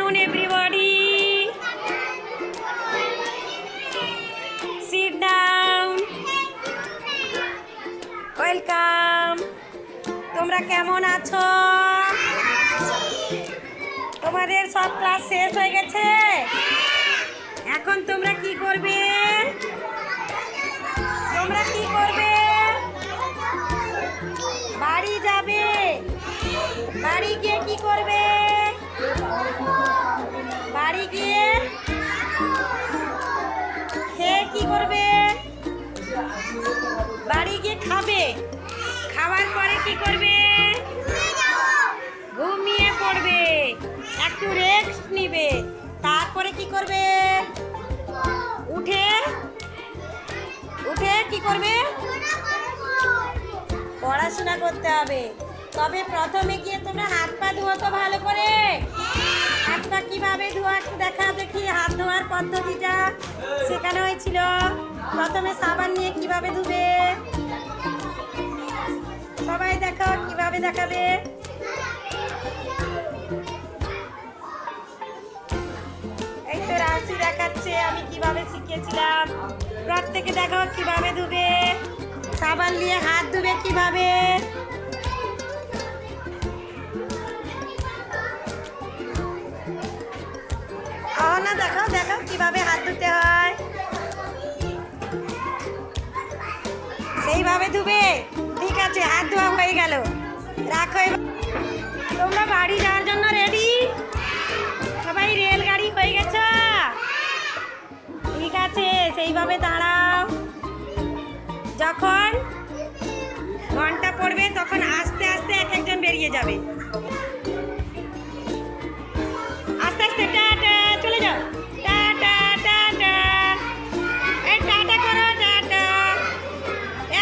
afternoon, everybody. Sit down. Welcome. তোমরা কেমন আছো তোমাদের সব ক্লাস শেষ হয়ে গেছে এখন তোমরা কি করবে? বাড়ি গিয়ে খাবে। খাওয়ার পরে কি করবে? ঘুমিয়ে পড়বে। একটু রেস্ট নিবে। তারপরে কি করবে? উঠে উঠে কি করবে? পড়াশোনা করতে হবে। তবে প্রথমে গিয়ে তোমরা হাত পা ধোয়া তো ভালো করে। পদ্ধতিটা শেখানো হয়েছিল। প্রথমে সাবান নিয়ে কীভাবে ধুবে? সবাই দেখাও কীভাবে দেখাবে। এই তো রাশি দেখাচ্ছে, আমি কীভাবে শিখিয়েছিলাম। প্রত্যেকে দেখাও কীভাবে ধুবে। সাবান দিয়ে হাত ধুবে কীভাবে? না দেখাও। কীভাবে হাত ধুতে হয়। সেইভাবে ধুবে। ঠিক আছে, হাত ধোয়া হয়ে গেল। রাখো তোমরা বাড়ি যাওয়ার জন্য রেডি সবাই রেলগাড়ি হয়ে গেছে? ঠিক আছে, সেইভাবে দাঁড়াও। যখন ঘণ্টা পড়বে, তখন আস্তে আস্তে এক একজন বেরিয়ে যাবে।